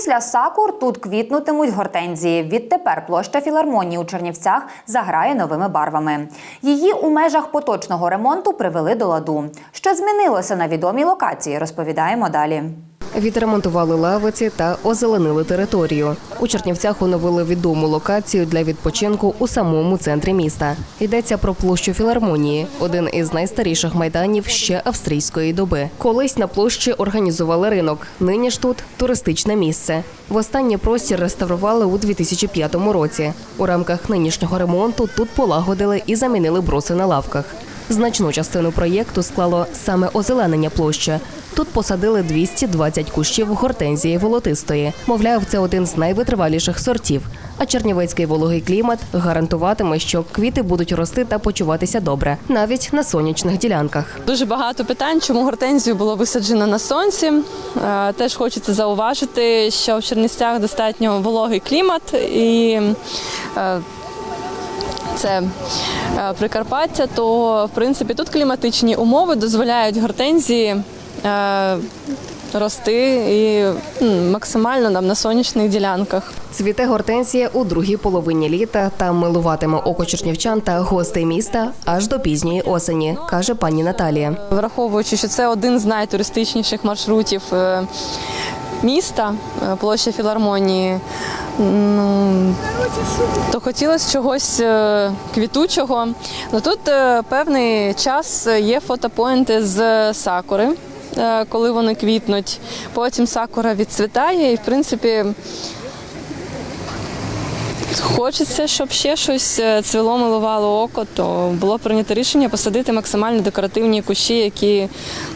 Після сакур тут квітнутимуть гортензії. Відтепер площа філармонії у Чернівцях заграє новими барвами. Її у межах поточного ремонту привели до ладу. Що змінилося на відомій локації, розповідаємо далі. Відремонтували лавиці та озеленили територію. У Чернівцях оновили відому локацію для відпочинку у самому центрі міста. Йдеться про площу філармонії, один із найстаріших майданів ще австрійської доби. Колись на площі організували ринок. Нині ж тут туристичне місце. Востаннє простір реставрували у 2005 році. У рамках нинішнього ремонту тут полагодили і замінили бруси на лавках. Значну частину проєкту склало саме озеленення площі. Тут посадили 220 кущів гортензії волотистої. Мовляв, це один з найвитриваліших сортів. А чернівецький вологий клімат гарантуватиме, що квіти будуть рости та почуватися добре, навіть на сонячних ділянках. Дуже багато питань, чому гортензію було висаджено на сонці. Е, Теж хочеться зауважити, що в Чернівцях достатньо вологий клімат і е, це е, Прикарпаття, то в принципі тут кліматичні умови дозволяють гортензії е, рости і максимально нам на сонячних ділянках. Цвіте гортензія у другій половині літа та милуватиме око чернівчан та гостей міста аж до пізньої осені, каже пані Наталія. Враховуючи, що це один з найтуристичніших маршрутів е, міста, е, площа філармонії, ну, то хотілося чогось е, квітучого. Ну, тут е, певний час є фотопоінти з сакури, коли вони квітнуть. Потім сакура відцвітає і, в принципі, Хочеться, щоб ще щось е, цвіло милувало око, то було прийнято рішення посадити максимально декоративні кущі, які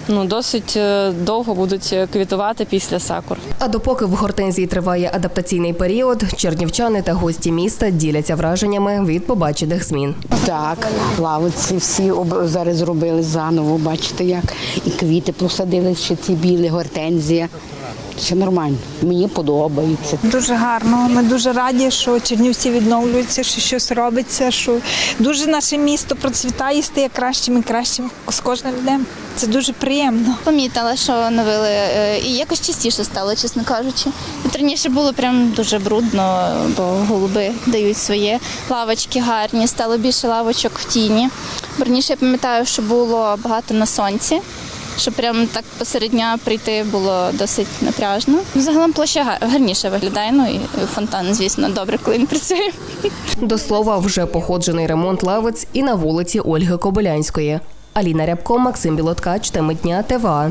ну, досить е, довго будуть е, квітувати після сакур. А допоки в гортензії триває адаптаційний період, чернівчани та гості міста діляться враженнями від побачених змін. Так, лавиці всі об- зараз зробили заново, бачите як. І квіти посадили, ще ці білі гортензія. Все нормально. Мені подобається. Дуже гарно. Ми дуже раді, що Чернівці відновлюються, що щось робиться, що дуже наше місто процвітає, стає кращим і кращим з кожним днем. Це дуже приємно. Помітила, що оновили е, і якось частіше стало, чесно кажучи. От раніше було прям дуже брудно, бо голуби дають своє. Лавочки гарні, стало більше лавочок в тіні. Раніше я пам'ятаю, що було багато на сонці. Що прям так посеред дня прийти було досить напряжно. Загалом площа гарніше виглядає. Ну і фонтан, звісно, добре, коли він працює. До слова, вже походжений ремонт лавиць і на вулиці Ольги Кобилянської. Аліна Рябко, Максим Білоткач, теми дня ТВА.